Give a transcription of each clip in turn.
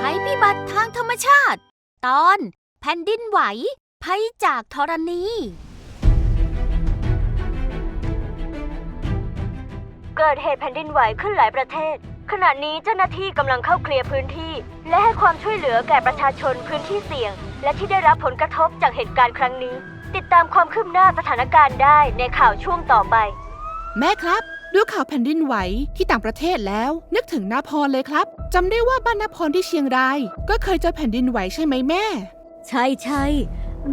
ภัยพิบัติทางธรรมชาติ ตอนแผ่นดินไหวภัยจากธรณี เกิดเหตุแผ่นดินไหวขึ้นหลายประเทศ ขณะนี้เจ้าหน้าที่กำลังเข้าเคลียร์พื้นที่ และให้ความช่วยเหลือแก่ประชาชนพื้นที่เสี่ยง และที่ได้รับผลกระทบจากเหตุการณ์ครั้งนี้ ติดตามความคืบหน้าสถานการณ์ได้ในข่าวช่วงต่อไป แม่ครับ ดูข่าวแผ่นดินไหวที่ต่างประเทศแล้ว นึกถึงนาพรเลยครับจำได้ว่าบ้านนาพรที่เชียงราย ก็เคยเจอแผ่นดินไหวใช่ไหมแม่ ใช่ใช่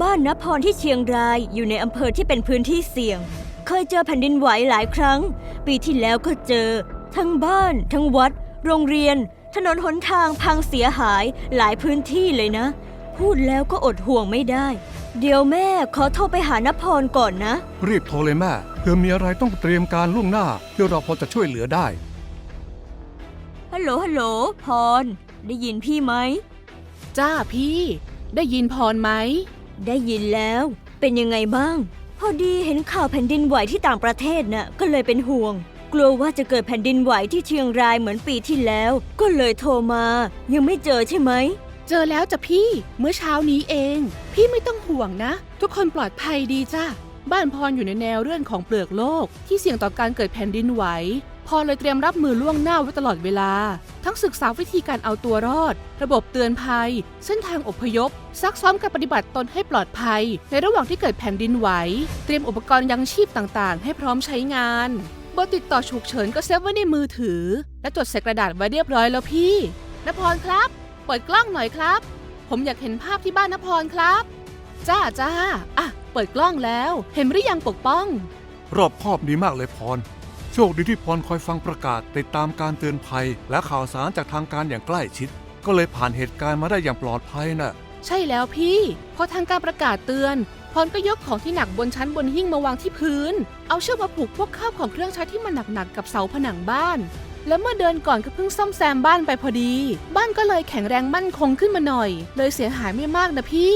บ้านนพรที่เชียงรายอยู่ในอำเภอที่เป็นพื้นที่เสี่ยง เคยเจอแผ่นดินไหวหลายครั้ง ปีที่แล้วก็เจอ ทั้งบ้าน ทั้งวัด โรงเรียน ถนนหนทางพังเสียหายหลายพื้นที่เลยนะ พูดแล้วก็อดห่วงไม่ได้ เดี๋ยวแม่ขอโทรไปหานพรก่อนนะ รีบโทรเลยแม่ เพื่อมีอะไรต้องเตรียมการล่วงหน้าที่เราพอจะช่วยเหลือได้ ฮัลโหล ฮัลโหล พร ได้ยินพี่ไหม จ้าพี่ ได้ยินพรไหม ได้ยินแล้ว เป็นยังไงบ้าง พอดีเห็นข่าวแผ่นดินไหวที่ต่างประเทศน่ะ ก็เลยเป็นห่วง กลัวว่าจะเกิดแผ่นดินไหวที่เชียงรายเหมือนปีที่แล้ว ก็เลยโทรมา ยังไม่เจอใช่ไหม เจอแล้วจ้ะพี่ เมื่อเช้านี้เอง พี่ไม่ต้องห่วงนะ ทุกคนปลอดภัยดีจ้า บ้านพรอยู่ในแนวเลื่อนของเปลือกโลก ที่เสี่ยงต่อการเกิดแผ่นดินไหวพรเลยเตรียมรับมือล่วงหน้าไว้ตลอดเวลา ทั้งศึกษาวิธีการเอาตัวรอด ระบบเตือนภัย เส้นทางอพยพ ซักซ้อมการปฏิบัติตนให้ปลอดภัย ในระหว่างที่เกิดแผ่นดินไหว เตรียมอุปกรณ์ยังชีพต่างๆ ให้พร้อมใช้งานเบอร์ติดต่อฉุกเฉินก็เซฟไว้ในมือถือ และจดใส่กระดาษไว้เรียบร้อยแล้วพี่นพรครับ เปิดกล้องหน่อยครับ ผมอยากเห็นภาพที่บ้านนพรครับ จ้าจ้าอะ เปิดกล้องแล้ว เห็นหรือยังปกป้อง รอบคอบดีมากเลยพร โชคดีที่พรคอยฟังประกาศติดตามการเตือนภัย และข่าวสารจากทางการอย่างใกล้ชิด ก็เลยผ่านเหตุการณ์มาได้อย่างปลอดภัยน่ะ ใช่แล้วพี่ พอทางการประกาศเตือน พรก็ยกของที่หนักบนชั้นบนหิ้งมาวางที่พื้น เอาเชือกมาผูกพวกข้าวของเครื่องใช้ที่มันหนักๆกับเสาผนังบ้าน แล้วเมื่อเดินก่อนก็เพิ่งซ่อมแซมบ้านไปพอดี บ้านก็เลยแข็งแรงมั่นคงขึ้นมาหน่อย เลยเสียหายไม่มากนะพี่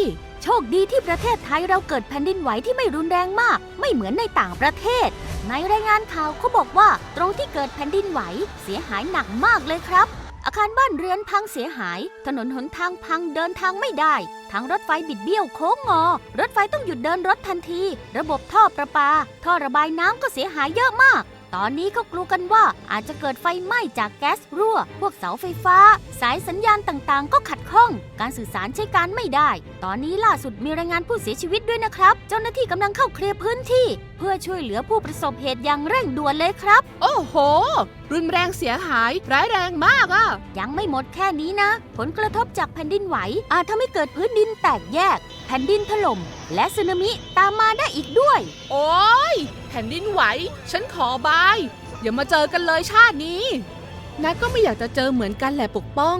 โชคดีที่ประเทศไทยเราเกิดแผ่นดินไหวที่ไม่รุนแรงมาก ไม่เหมือนในต่างประเทศ ในรายงานข่าวเขาบอกว่า ตรงที่เกิดแผ่นดินไหวเสียหายหนักมากเลยครับ อาคารบ้านเรือนพังเสียหาย ถนนหนทางพังเดินทางไม่ได้ ทางรถไฟบิดเบี้ยวโค้งงอ รถไฟต้องหยุดเดินรถทันที ระบบท่อประปา ท่อระบายน้ำก็เสียหายเยอะมาก ตอนนี้ก็กลัวกันว่าอาจจะเกิดไฟไหม้จากแก๊สรั่ว พวกเสาไฟฟ้า สายสัญญาณต่างๆ ก็ขัดข้อง การสื่อสารใช้การไม่ได้ ตอนนี้ล่าสุดมีรายงานผู้เสียชีวิตด้วยนะครับ เจ้าหน้าที่กำลังเข้าเคลียร์พื้นที่ เพื่อช่วยเหลือผู้ประสบเหตุอย่างเร่งด่วนเลยครับ โอ้โห รุนแรงเสียหายร้ายแรงมากอะยังไม่หมดแค่นี้นะ ผลกระทบจากแผ่นดินไหวอาจทำให้เกิดพื้นดินแตกแยก แผ่นดินถล่ม และสึนามิตามมาได้อีกด้วย โอ้ย แผ่นดินไหว ฉันขอบาย อย่ามาเจอกันเลยชาตินี้ นัทก็ไม่อยากจะเจอเหมือนกันแหละปกป้อง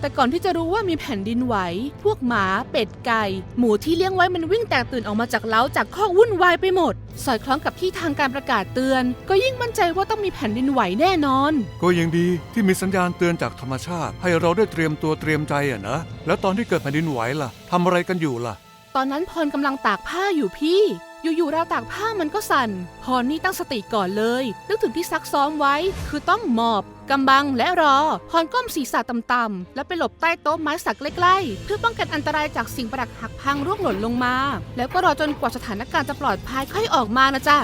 แต่ก่อนที่จะรู้ว่ามีแผ่นดินไหว พวกหมา เป็ดไก่ หมูที่เลี้ยงไว้มันวิ่งแตกตื่นออกมาจากเล้าจากข้อกวุ่นวายไปหมด สอดคล้องกับที่ทางการประกาศเตือน ก็ยิ่งมั่นใจว่าต้องมีแผ่นดินไหวแน่นอน ก็ยังดีที่มีสัญญาณเตือนจากธรรมชาติ ให้เราได้เตรียมตัวเตรียมใจอะนะ แล้วตอนที่เกิดแผ่นดินไหวล่ะทำอะไรกันอยู่ล่ะ ตอนนั้นพรกำลังตากผ้าอยู่พี่ อยู่ๆราวตากผ้ามันก็สั่น พรนี่ตั้งสติก่อนเลย นึกถึงที่ซักซ้อมไว้ คือต้องหมอบกำบังและรอ พรก้มศีรษะต่ำๆแล้วไปหลบใต้โต๊ะไม้สักใกล้ๆ เพื่อป้องกันอันตรายจากสิ่งประดักหักพังร่วงหล่นลงมา แล้วก็รอจนกว่าสถานการณ์จะปลอดภัยค่อยออกมานะจ๊ะ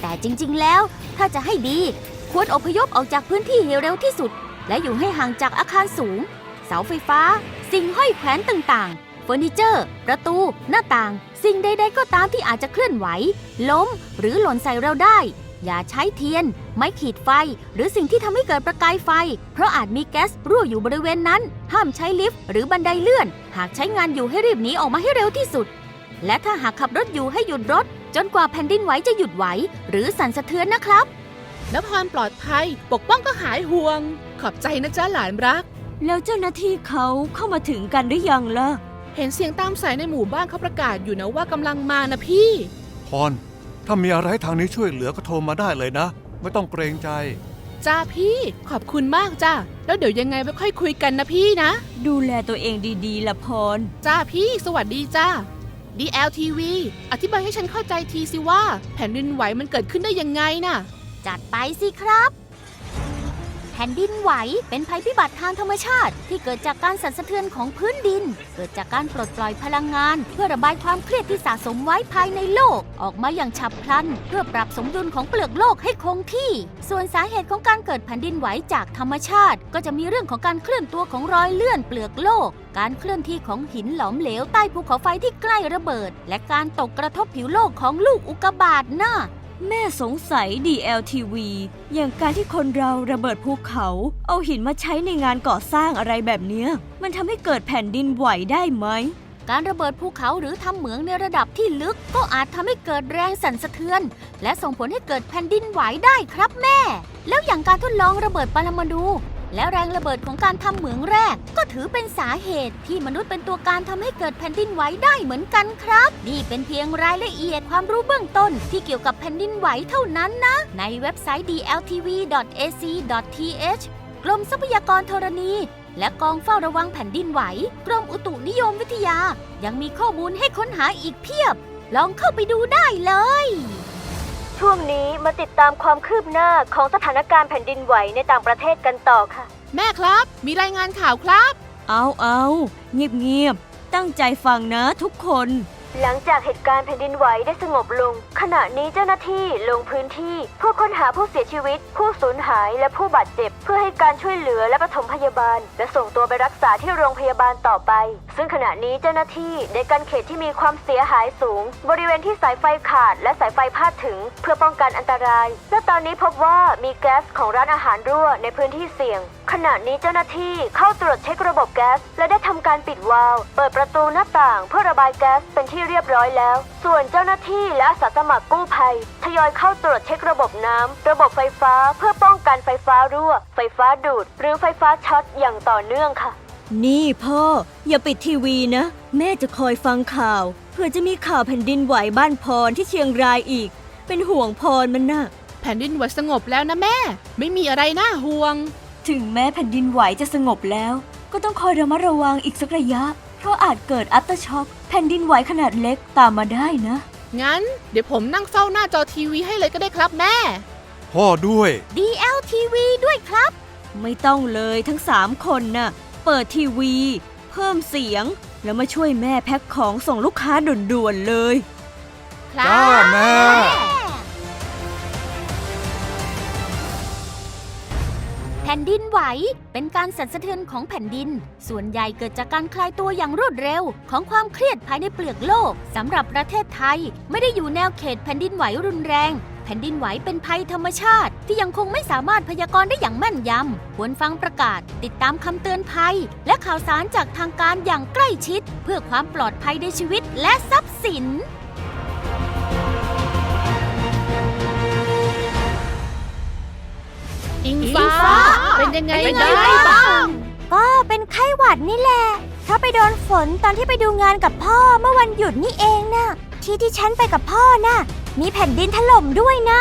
แต่จริงๆแล้ว ถ้าจะให้ดี ควรอพยพออกจากพื้นที่ให้เร็วที่สุด และอยู่ให้ห่างจากอาคารสูง เสาไฟฟ้า สิ่งห้อยแขวนต่างๆ เฟอร์นิเจอร์ ประตู หน้าต่าง สิ่งใด ๆ ก็ตามที่อาจจะเคลื่อนไหว ล้ม หรือหล่นใส่เราได้ อย่าใช้เทียน ไม้ขีดไฟ หรือสิ่งที่ทำให้เกิดประกายไฟ เพราะอาจมีแก๊สรั่วอยู่บริเวณนั้น ห้ามใช้ลิฟต์หรือบันไดเลื่อน หากใช้งานอยู่ให้รีบหนีออกมาให้เร็วที่สุด และถ้าหากขับรถอยู่ให้หยุดรถ จนกว่าแผ่นดินไหวจะหยุดไหว หรือสั่นสะเทือนนะครับนพรปลอดภัย ปกป้องก็หายห่วง ขอบใจนะจ๊ะหลานรัก แล้วเจ้าหน้าที่เขาเข้ามาถึงกันหรือยังล่ะ เห็นเสียงตามสายในหมู่บ้านเขาประกาศอยู่นะว่ากำลังมานะพี่ พร ถ้ามีอะไรให้ทางนี้ช่วยเหลือก็โทรมาได้เลยนะ ไม่ต้องเกรงใจ จ้าพี่ขอบคุณมากจ้าแล้วเดี๋ยวยังไงไว้ค่อยคุยกันนะพี่นะ ดูแลตัวเองดีๆละพร จ้าพี่สวัสดีจ้า DLTV อธิบายให้ฉันเข้าใจทีสิว่า แผ่นดินไหวมันเกิดขึ้นได้ยังไงน่ะ จัดไปสิครับ แผ่นดินไหวเป็นภัยพิบัติทางธรรมชาติ ที่เกิดจากการสั่นสะเทือนของพื้นดิน เกิดจากการปลดปล่อยพลังงาน เพื่อระบายความเครียดที่สะสมไว้ภายในโลก ออกมาอย่างฉับพลัน เพื่อปรับสมดุลของเปลือกโลกให้คงที่ ส่วนสาเหตุของการเกิดแผ่นดินไหวจากธรรมชาติ ก็จะมีเรื่องของการเคลื่อนตัวของรอยเลื่อนเปลือกโลก การเคลื่อนที่ของหินหลอมเหลวใต้ภูเขาไฟที่ใกล้ระเบิด และการตกกระทบผิวโลกของลูกอุกกาบาตน่ะ แม่สงสัย DLTV อย่างการที่คนเราระเบิดภูเขา เอาหินมาใช้ในงานก่อสร้างอะไรแบบเนี้ย มันทำให้เกิดแผ่นดินไหวได้ไหม การระเบิดภูเขาหรือทำเหมืองในระดับที่ลึก ก็อาจทำให้เกิดแรงสั่นสะเทือน และส่งผลให้เกิดแผ่นดินไหวได้ครับแม่ แล้วอย่างการทดลองระเบิดปรมาณู และแรงระเบิดของการทำเหมืองแรก ก็ถือเป็นสาเหตุที่มนุษย์เป็นตัวการทำให้เกิดแผ่นดินไหวได้เหมือนกันครับ นี่เป็นเพียงรายละเอียดความรู้เบื้องต้น ที่เกี่ยวกับแผ่นดินไหวเท่านั้นนะ ในเว็บไซต์ dltv.ac.th กรมทรัพยากรธรณี และกองเฝ้าระวังแผ่นดินไหว กรมอุตุนิยมวิทยา ยังมีข้อมูลให้ค้นหาอีกเพียบ ลองเข้าไปดูได้เลย ช่วงนี้มาติดตามความคืบหน้าของสถานการณ์แผ่นดินไหวในต่างประเทศกันต่อค่ะ แม่ครับ มีรายงานข่าวครับ เอาเอาเงียบเงียบๆตั้งใจฟังนะทุกคน หลังจากเหตุการณ์แผ่นดินไหวได้สงบลง ขณะนี้เจ้าหน้าที่ลงพื้นที่เพื่อค้นหาผู้เสียชีวิต ผู้สูญหายและผู้บาดเจ็บ เพื่อให้การช่วยเหลือและปฐมพยาบาล และส่งตัวไปรักษาที่โรงพยาบาลต่อไป ซึ่งขณะนี้เจ้าหน้าที่ได้กันเขตที่มีความเสียหายสูง บริเวณที่สายไฟขาด และสายไฟพาดถึง เพื่อป้องกันอันตราย และตอนนี้พบว่ามีแก๊สของร้านอาหารรั่วในพื้นที่เสี่ยง ขณะนี้เจ้าหน้าที่เข้าตรวจเช็คระบบแก๊ส และได้ทำการปิดวาล์วเปิดประตูหน้าต่างเพื่อระบายแก๊สเป็นที่เรียบร้อยแล้ว ส่วนเจ้าหน้าที่และอาสาสมัครกู้ภัยทยอยเข้าตรวจเช็คระบบน้ำระบบไฟฟ้าเพื่อป้องกันไฟฟ้ารั่ว ไฟฟ้าดูด หรือไฟฟ้าช็อตอย่างต่อเนื่องค่ะ นี่พ่อ อย่าปิดทีวีนะ แม่จะคอยฟังข่าว เพื่อจะมีข่าวแผ่นดินไหวบ้านพรที่เชียงรายอีก เป็นห่วงพรมันน่ะแผ่นดินไหวสงบแล้วนะแม่ ไม่มีอะไรน่าห่วง ถึงแม้แผ่นดินไหวจะสงบแล้ว ก็ต้องคอยระมัดระวังอีกสักระยะ เพราะอาจเกิดอัตช็อกแผ่นดินไหวขนาดเล็กตามมาได้นะ งั้น เดี๋ยวผมนั่งเฝ้าหน้าจอทีวีให้เลยก็ได้ครับแม่ พ่อด้วย DLTV ด้วยครับ ไม่ต้องเลยทั้งสามคนน่ะ เปิดทีวี เพิ่มเสียง แล้วมาช่วยแม่แพ็คของส่งลูกค้าด่วนๆเลย ครับจ้าแม่ ผ่นดินไหว เป็นการสั่นสะเทือนของแผ่นดิน ส่วนใหญ่เกิดจากการคลายตัวอย่างรวดเร็ว ของความเครียดภายในเปลือกโลกสำหรับประเทศไทย ไม่ได้อยู่แนวเขตแผ่นดินไหวรุนแรง แผ่นดินไหวเป็นภัยธรรมชาติ ที่ยังคงไม่สามารถพยากรณ์ได้อย่างแม่นยำควรฟังประกาศ ติดตามคำเตือนภัย และข่าวสารจากทางการอย่างใกล้ชิด เพื่อความปลอดภัยในชีวิตและทรัพย์สิน อิงฟ้า เป็นยังไงเป็นยังไงบ้างบ้างก็เป็นไข้หวัดนี่แหละถ้าไปโดนฝนตอนที่ไปดูงานกับพ่อเมื่อวันหยุดนี่เองน่ะ ที่ที่ฉันไปกับพ่อน่ะ มีแผ่นดินถล่มด้วยนะ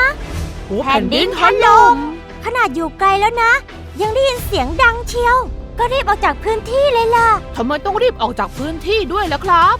แผ่นดินถล่มขนาดอยู่ไกลแล้วนะ ยังได้ยินเสียงดังเชียว ก็รีบออกจากพื้นที่เลยล่ะทำไมต้องรีบออกจากพื้นที่ด้วยล่ะครับ